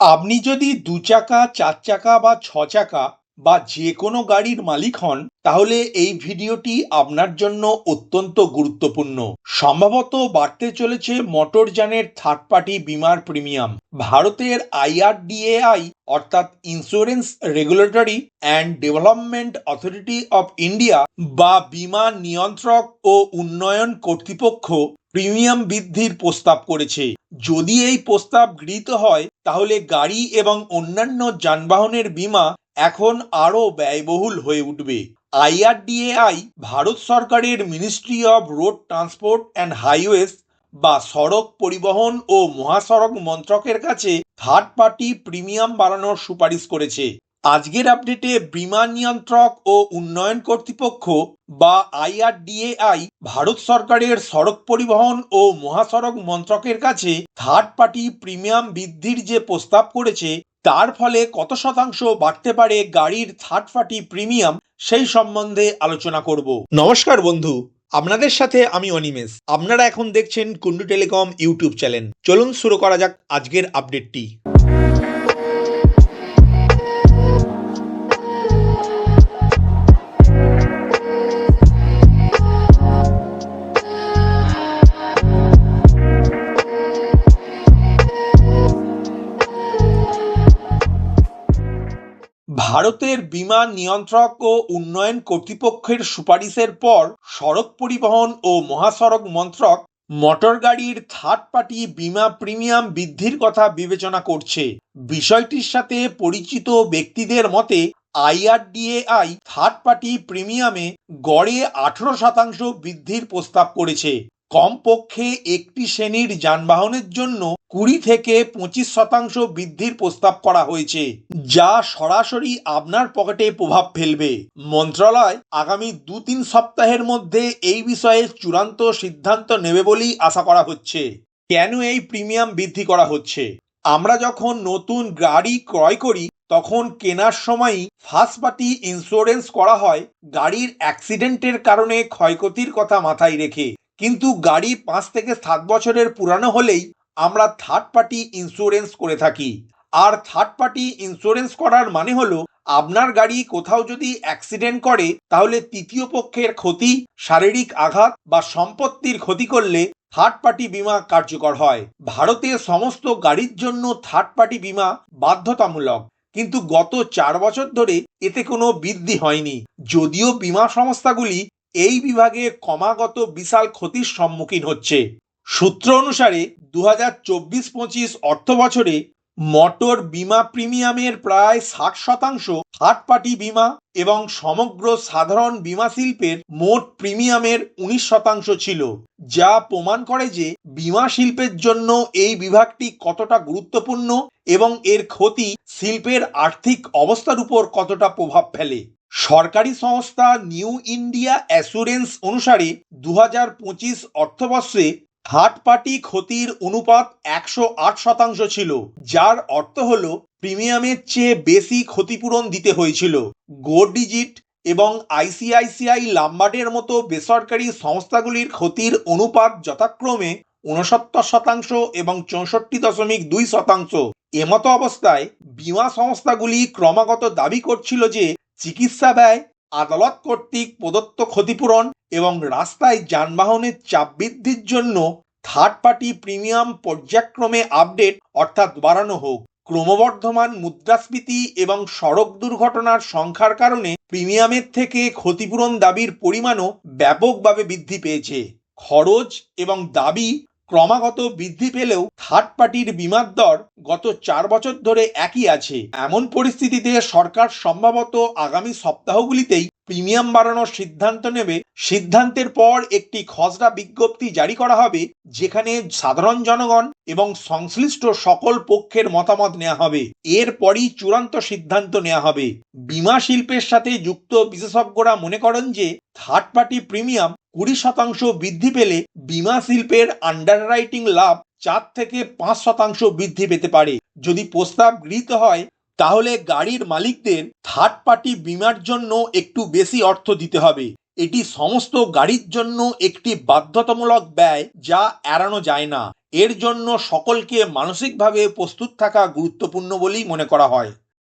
আপনি যদি দু চাকা চার চাকা বা ছ চাকা বা যে কোনো গাড়ির মালিক হন, তাহলে এই ভিডিওটি আপনার জন্য অত্যন্ত গুরুত্বপূর্ণ। সম্ভবত বাড়তে চলেছে মোটরযানের থার্ড পার্টি বিমার প্রিমিয়াম। ভারতের আইআরডিএআই অর্থাৎ insurance regulatory and development authority of India বা বিমা নিয়ন্ত্রক ও উন্নয়ন কর্তৃপক্ষ প্রিমিয়াম বৃদ্ধির প্রস্তাব করেছে। যদি এই প্রস্তাব গৃহীত হয়, তাহলে গাড়ি এবং অন্যান্য যানবাহনের বীমা এখন আরও ব্যয়বহুল হয়ে উঠবে। আইআরডিএআই ভারত সরকারের ministry of road transport and highways বা সড়ক পরিবহন ও মহাসড়ক মন্ত্রকের কাছে থার্ড পার্টি প্রিমিয়াম বাড়ানোর সুপারিশ করেছে। আজকের আপডেটে বিমা নিয়ন্ত্রক ও উন্নয়ন কর্তৃপক্ষ বা আইআরডিএআই ভারত সরকারের সড়ক পরিবহন ও মহাসড়ক মন্ত্রকের কাছে থার্ড পার্টি প্রিমিয়াম বৃদ্ধির যে প্রস্তাব করেছে তার ফলে কত শতাংশ বাড়তে পারে গাড়ির থার্ড পার্টি প্রিমিয়াম সেই সম্বন্ধে আলোচনা করব। নমস্কার বন্ধু, আপনাদের সাথে আমি অনিমেষ। আপনারা এখন দেখছেন কুন্ডু টেলিকম ইউটিউব চ্যানেল। চলুন শুরু করা যাক আজকের আপডেটটি। ভারতের বিমা নিয়ন্ত্রক ও উন্নয়ন কর্তৃপক্ষের সুপারিশের পর সড়ক পরিবহন ও মহাসড়ক মন্ত্রক মোটর গাড়ির থার্ড পার্টি বিমা প্রিমিয়াম বৃদ্ধির কথা বিবেচনা করছে। বিষয়টির সাথে পরিচিত ব্যক্তিদের মতে, আইআরডিএআই থার্ড পার্টি প্রিমিয়ামে গড়ে আঠেরো শতাংশ বৃদ্ধির প্রস্তাব করেছে। কমপক্ষে একটি শ্রেণির যানবাহনের জন্য কুড়ি থেকে পঁচিশ শতাংশ বৃদ্ধির প্রস্তাব করা হয়েছে, যা সরাসরি আপনার পকেটে প্রভাব ফেলবে। মন্ত্রণালয় আগামী দু তিন সপ্তাহের মধ্যে এই বিষয়ে চূড়ান্ত সিদ্ধান্ত নেবে বলেই আশা করা হচ্ছে। কেন এই প্রিমিয়াম বৃদ্ধি করা হচ্ছে? আমরা যখন নতুন গাড়ি ক্রয় করি, তখন কেনার সময়ই ফার্স্ট পার্টি ইন্স্যুরেন্স করা হয় গাড়ির অ্যাক্সিডেন্টের কারণে ক্ষয়ক্ষতির কথা মাথায় রেখে। কিন্তু গাড়ি পাঁচ থেকে সাত বছরের পুরানো হলেই আমরা থার্ড পার্টি ইন্স্যুরেন্স করে থাকি। আর থার্ড পার্টি ইন্স্যুরেন্স করার মানে হলো, আপনার গাড়ি কোথাও যদি অ্যাক্সিডেন্ট করে, তাহলে তৃতীয় পক্ষের ক্ষতি, শারীরিক আঘাত বা সম্পত্তির ক্ষতি করলে থার্ড পার্টি বীমা কার্যকর হয়। ভারতে সমস্ত গাড়ির জন্য থার্ড পার্টি বীমা বাধ্যতামূলক। কিন্তু গত চার বছর ধরে এতে কোনো বৃদ্ধি হয়নি। যদিও বিমা সংস্থাগুলি এই বিভাগে ক্রমাগত বিশাল ক্ষতির সম্মুখীন হচ্ছে। সূত্র অনুসারে দু হাজার চব্বিশ পঁচিশ অর্থ বছরে মোটর বিমা প্রিমিয়ামের প্রায় ষাট শতাংশ থার্ড পার্টি বিমা এবং সমগ্র সাধারণ বিমা শিল্পের মোট প্রিমিয়ামের উনিশ শতাংশ ছিল, যা প্রমাণ করে যে বিমা শিল্পের জন্য এই বিভাগটি কতটা গুরুত্বপূর্ণ এবং এর ক্ষতি শিল্পের আর্থিক অবস্থার উপর কতটা প্রভাব ফেলে। সরকারি সংস্থা নিউ ইন্ডিয়া অ্যাসুরেন্স অনুসারে দু হাজার পঁচিশ অর্থবর্ষে থার্ড পার্টি ক্ষতির অনুপাত একশো আট শতাংশ ছিল, যার অর্থ হল প্রিমিয়ামের চেয়ে বেশি ক্ষতিপূরণ দিতে হয়েছিল। গো ডিজিট এবং আইসিআইসিআই লাম্বার্ডের মতো বেসরকারি সংস্থাগুলির ক্ষতির অনুপাত যথাক্রমে উনসত্তর শতাংশ এবং চৌষট্টি দশমিক দুই শতাংশ। এমতো অবস্থায় বিমা সংস্থাগুলি ক্রমাগত দাবি করছিল যে চিকিৎসা ব্যয়, আদালত কর্তৃক প্রদত্ত ক্ষতিপূরণ এবং রাস্তায় যানবাহনের চাপ বৃদ্ধির জন্য থার্ড পার্টি প্রিমিয়াম পর্যায়ক্রমে আপডেট অর্থাৎ বাড়ানো হোক। ক্রমবর্ধমান মুদ্রাস্ফীতি এবং সড়ক দুর্ঘটনার সংখ্যার কারণে প্রিমিয়ামের থেকে ক্ষতিপূরণ দাবির পরিমাণও ব্যাপকভাবে বৃদ্ধি পেয়েছে। খরচ এবং দাবি ক্রমাগত বৃদ্ধি পেলেও থার্ড পার্টির বিমার দর গত চার বছর ধরে একই আছে। এমন পরিস্থিতিতে সরকার সম্ভবত আগামী সপ্তাহগুলিতেই প্রিমিয়াম বাড়ানোর সিদ্ধান্ত নেবে। সিদ্ধান্তের পর একটি খসড়া বিজ্ঞপ্তি জারি করা হবে, যেখানে সাধারণ জনগণ এবং সংশ্লিষ্ট সকল পক্ষের মতামত নেওয়া হবে। এরপরই চূড়ান্ত সিদ্ধান্ত নেওয়া হবে। বিমা শিল্পের সাথে যুক্ত বিশেষজ্ঞরা মনে করেন যে থার্ড পার্টি প্রিমিয়াম কুড়ি শতাংশ বৃদ্ধি পেলে বিমা শিল্পের আন্ডাররাইটিং লাভ চার থেকে পাঁচ শতাংশ বৃদ্ধি পেতে পারে। যদি প্রস্তাব গৃহীত হয়, তাহলে গাড়ির মালিকদের থার্ড পার্টি বিমার জন্য একটু বেশি অর্থ দিতে হবে। এটি সমস্ত গাড়ির জন্য একটি বাধ্যতামূলক ব্যয় যা এড়ানো যায় না। এর জন্য সকলকে মানসিকভাবে প্রস্তুত থাকা গুরুত্বপূর্ণ বলেই মনে করা হয়।